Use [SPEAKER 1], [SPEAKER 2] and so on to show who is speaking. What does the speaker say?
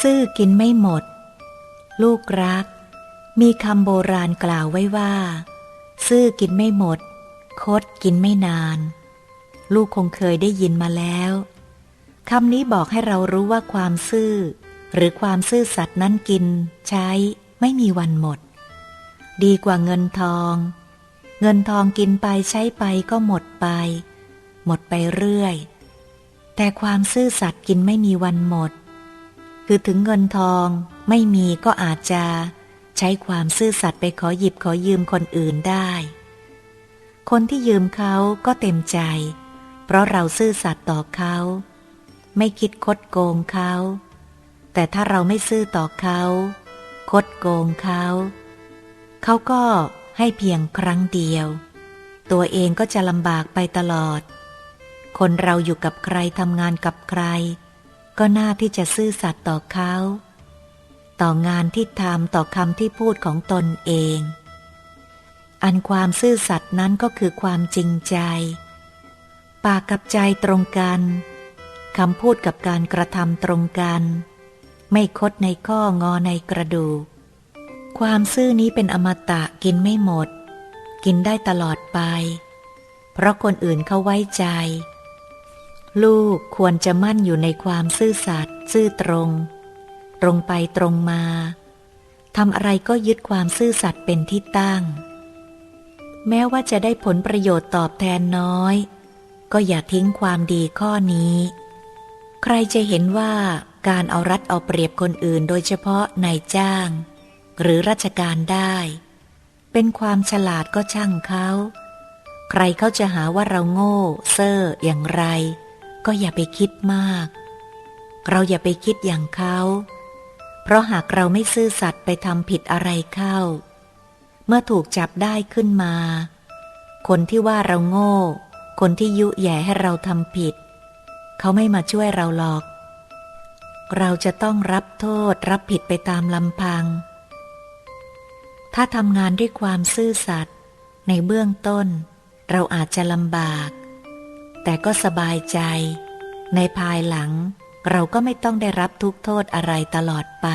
[SPEAKER 1] ซื่อกินไม่หมด ลูกรัก มีคำโบราณกล่าวไว้ว่า ซื่อกินไม่หมด คดกินไม่นาน ลูกคงเคยได้ยินมาแล้วคำนี้บอกให้เรารู้ว่าความซื่อ หรือความซื่อสัตย์นั้นกิน ใช้ ไม่มีวันหมด ดีกว่าเงินทอง เงินทองกินไปใช้ไปก็หมดไป หมดไปเรื่อย แต่ความซื่อสัตย์กินไม่มีวันหมด คือถึงเงินทองไม่มีก็อาจจะใช้ความซื่อสัตย์ไปขอหยิบขอยืมคนอื่นได้ คนที่ยืมเขาก็เต็มใจ เพราะเราซื่อสัตย์ต่อเขา ไม่คิดคดโกงเขา แต่ถ้าเราไม่ซื่อต่อเขา คดโกงเขา เขาก็ให้เพียงครั้งเดียว ตัวเองก็จะลำบากไปตลอด คนเราอยู่กับใครทำงานกับใคร ก็น่าที่จะซื่อสัตย์ต่อเขา ต่องานที่ทำต่อคำที่พูดของตนเอง อันความซื่อสัตย์นั้นก็คือความจริงใจ ปากกับใจตรงกันคำพูดกับการกระทำตรงกัน ไม่คดในข้องอในกระดูก ความซื่อนี้เป็นอมตะกินไม่หมด กินได้ตลอดไป เพราะคนอื่นเขาไว้ใจ ลูกควรจะมั่นอยู่ในความซื่อสัตย์ซื่อตรง ตรงไปตรงมาทำอะไรก็ยึดความซื่อสัตย์เป็นที่ตั้ง แม้ว่าจะได้ผลประโยชน์ตอบแทนน้อย ก็อย่าทิ้งความดีข้อนี้ ใครจะเห็นว่าการเอารัดเอาเปรียบคนอื่นโดยเฉพาะนายจ้าง หรือราชการได้ เป็นความฉลาดก็ช่างเขา ใครเขาจะหาว่าเราโง่ เซ่ออย่างไร ก็อย่าไปคิดมาก เราอย่าไปคิดอย่างเขา เพราะหากเราไม่ซื่อสัตย์ไปทำผิดอะไรเข้า เมื่อถูกจับได้ขึ้นมา คนที่ว่าเราโง่ คนที่ยุแย่ให้เราทำผิด เขาไม่มาช่วยเราหรอก เราจะต้องรับโทษรับผิดไปตามลำพัง ถ้าทำงานด้วยความซื่อสัตย์ในเบื้องต้น เราอาจจะลำบาก แต่ก็สบายใจ ในภายหลังเราก็ไม่ต้องได้รับทุกโทษอะไรตลอดไป